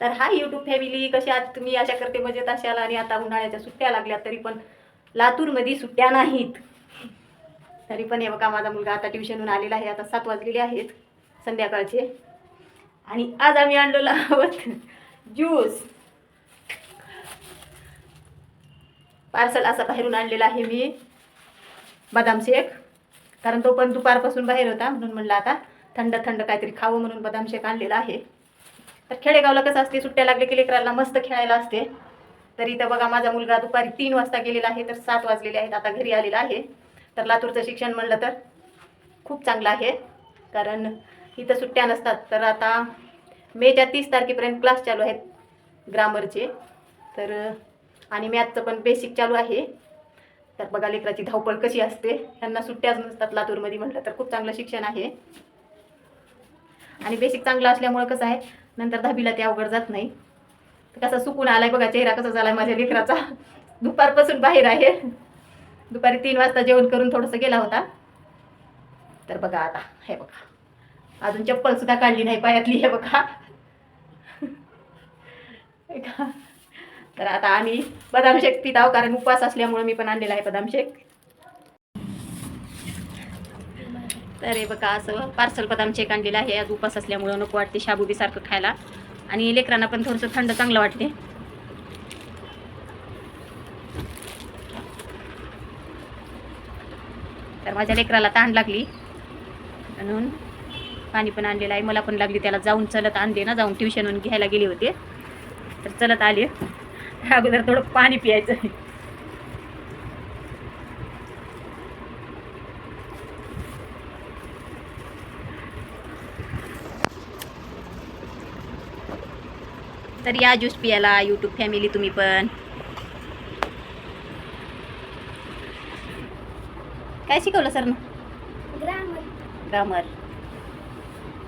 तर हा YouTube family कशी आहात तुम्ही आशा करते मजेत असाल आणि आता उन्हाळ्याच्या सुट्ट्या लागल्या तरी पण लातूरमध्ये सुट्ट्या नाहीत. तरी पण हे बघा माझा मुलगा आता ट्युशनहून आलेला आहे आता सात वाजलेले आहेत संध्याकाळचे. आणि आज आम्ही आणलेलो आहोत ज्यूस. पार्सल असा बाहेरून आणलेला आहे मी बदाम शेक. कारण तो पण दुपारपासून बाहेर होता म्हणून म्हणलं आता थंड थंड काहीतरी खावं म्हणून बदाम शेक आणलेला आहे. तर खेडेगावला कसं असते सुट्ट्या लागले की लेकराला मस्त खेळायला असते. तर इथं बघा माझा मुलगा दुपारी तीन वाजता गेलेला आहे तर सात वाजलेले आहेत आता घरी आलेला आहे. तर लातूरचं शिक्षण म्हणलं तर खूप चांगलं आहे कारण इथं सुट्ट्या नसतात. तर आता मेच्या तीस तारखेपर्यंत क्लास चालू आहेत ग्रामरचे. तर आणि मॅथचं पण बेसिक चालू आहे. तर बघा लेकराची धावपळ कशी असते. त्यांना सुट्ट्याच नसतात लातूरमध्ये म्हटलं तर खूप चांगलं शिक्षण आहे. आणि बेसिक चांगलं असल्यामुळं कसं आहे नंतर दहावीला ते अवघड जात नाही. तर कसा सुकून आलाय बघा चेहरा कसा झालाय माझ्या लेकराचा. दुपारपासून बाहेर आहे. दुपारी तीन वाजता जेवण करून थोडंसं गेला होता. तर बघा आता हे बघा. अजून चप्पल सुद्धा काढली नाही पायातली हे बघा. हे का? तर आता आम्ही बदाम शेक पिताव कारण उपवास असल्यामुळे मी पण आणलेला आहे बदाम शेक तर हे बघा असं पार्सल बदाम शेक आणलेलं आहे. आज उपास असल्यामुळं नको वाटते शाबुबी सारखं खायला. आणि लेकरांना पण थोडंसं थंड चांगलं वाटते. तर माझ्या लेकराला ताण लागली. म्हणून पाणी पण आणलेलं आहे. मला पण लागली. त्याला जाऊन चलत आणले ना जाऊन ट्युशनहून घ्यायला गेले होते. तर चलत आले. अगोदर थोडं पाणी पियायचं. तर या ज्यूस पियाला यूट्यूब फॅमिली तुम्ही पण. काय शिकवलं सर ना ग्रामर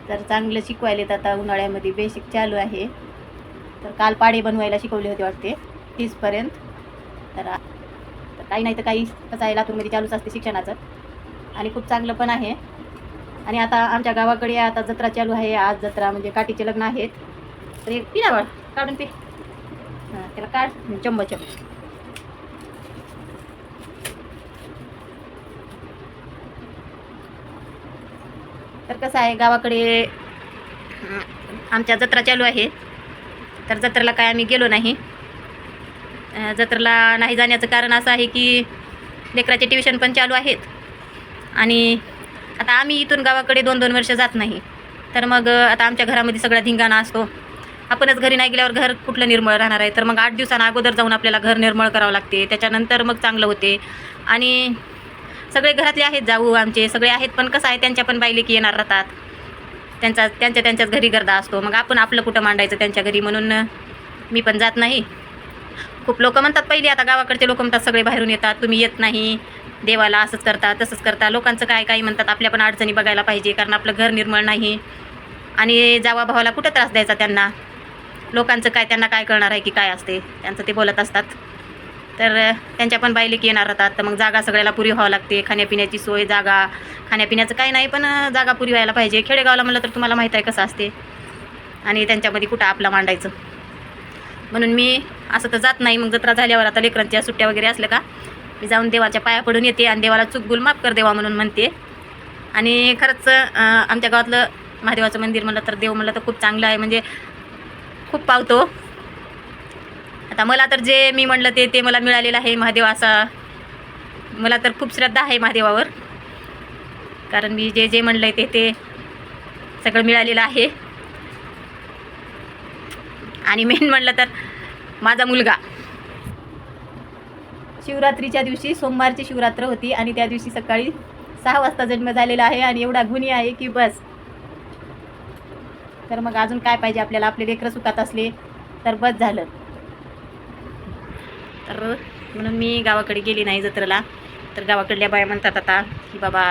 तर चांगलं शिकवायलेत आता उन्हाळ्यामध्ये. बेसिक चालू आहे. तर काल पाडे बनवायला शिकवले होते वाटते तीसपर्यंत तर काही नाही तर काही कसं आहे लातूरमध्ये चालूच असते शिक्षणाचं. आणि खूप चांगलं पण आहे. आणि आता आमच्या गावाकडे आता जत्रा चालू आहे. आज जत्रा म्हणजे काठीचे लग्न आहेत. तर एक पिना बाळ. काढून पी. हां त्याला काढ चंबा चम्मच तर कसं आहे गावाकडे आमच्या जत्रा चालू आहे. तर जत्रेला काय आम्ही गेलो नाही. जत्रेला नाही जाण्याचं कारण असं आहे की लेकराचे ट्युशन पण चालू आहेत. आणि आता आम्ही इथून गावाकडे दोन दोन वर्ष जात नाही. तर मग आता आमच्या घरामध्ये सगळा धिंगाणा असतो. आपणच घरी नाही गेल्यावर घर कुठलं निर्मळ राहणार आहे? तर मग आठ दिवसांना अगोदर जाऊन आपल्याला घर निर्मळ करावं लागते. त्याच्यानंतर मग चांगलं होते. आणि सगळे घरातले आहेत जाऊ आमचे. सगळे आहेत पण कसं आहे त्यांच्या पण बायलेकी येणार राहतात. त्यांचा त्यांच्या त्यांच्याच घरी गर्दा असतो. मग आपण आपलं कुठं मांडायचं त्यांच्या घरी? म्हणून मी पण जात नाही. खूप लोक म्हणतात पहिले आता गावाकडचे लोक म्हणतात सगळे बाहेरून येतात. तुम्ही येत नाही. देवाला असंच करता तसंच करता. लोकांचं काय काही म्हणतात आपल्या पण अडचणी बघायला पाहिजे. कारण आपलं घर निर्मळ नाही. आणि जावा भावाला कुठं त्रास द्यायचा त्यांना? लोकांचं काय त्यांना काय कळणार आहे की काय असते? त्यांचं ते बोलत असतात. तर त्यांच्या पण बायलेकी येणार राहतात तर मग जागा सगळ्याला पुरी व्हावं लागते. खाण्यापिण्याची सोय जागा. खाण्यापिण्याचं काही नाही पण जागा पुरी व्हायला पाहिजे. खेडेगावला म्हणलं तर तुम्हाला माहीत आहे कसं असते. आणि त्यांच्यामध्ये कुठं आपला मांडायचं. म्हणून मी असं तर जात नाही. मग जत्रा झाल्यावर आता लेकरांच्या सुट्ट्या वगैरे असल्या का मी जाऊन देवाच्या पाया पडून येते आणि देवाला चुकबुल माफ कर देवा म्हणून म्हणते. आणि खरंच आमच्या गावातलं महादेवाचं मंदिर म्हणलं तर देव म्हणलं तर खूप चांगलं आहे. म्हणजे खूप पावतो. आता मला तर जे मी म्हणलं ते ते मला मिळालेलं आहे महादेव असा. मला तर खूप श्रद्धा आहे महादेवावर. कारण मी जे जे म्हणलं ते ते सगळं मिळालेलं आहे. आणि मेन म्हणलं तर माझा मुलगा. शिवरात्रीच्या दिवशी सोमवारची शिवरात्र होती आणि त्या दिवशी सकाळी सहा वाजता जन्म झालेला आहे आणि एवढा गुन्हे आहे की बस. तर मग अजून काय पाहिजे आपल्याला? आपले लेकरं सुखात असले तर बस झालं. तर म्हणून मी गावाकडे गेली नाही जत्रेला. तर गावाकडल्या बाया म्हणतात आता की बाबा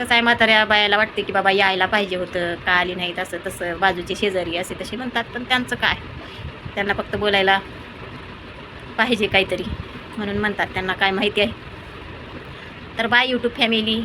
कसं आहे म्हाताऱ्या बायाला वाटते की बाबा यायला पाहिजे होतं का आली नाही तसं तसं बाजूचे शेजारी असे तसे म्हणतात. पण त्यांचं काय? त्यांना फक्त बोलायला पाहिजे काहीतरी. म्हणून म्हणतात त्यांना काय माहिती आहे? तर बाय यूट्यूब फॅमिली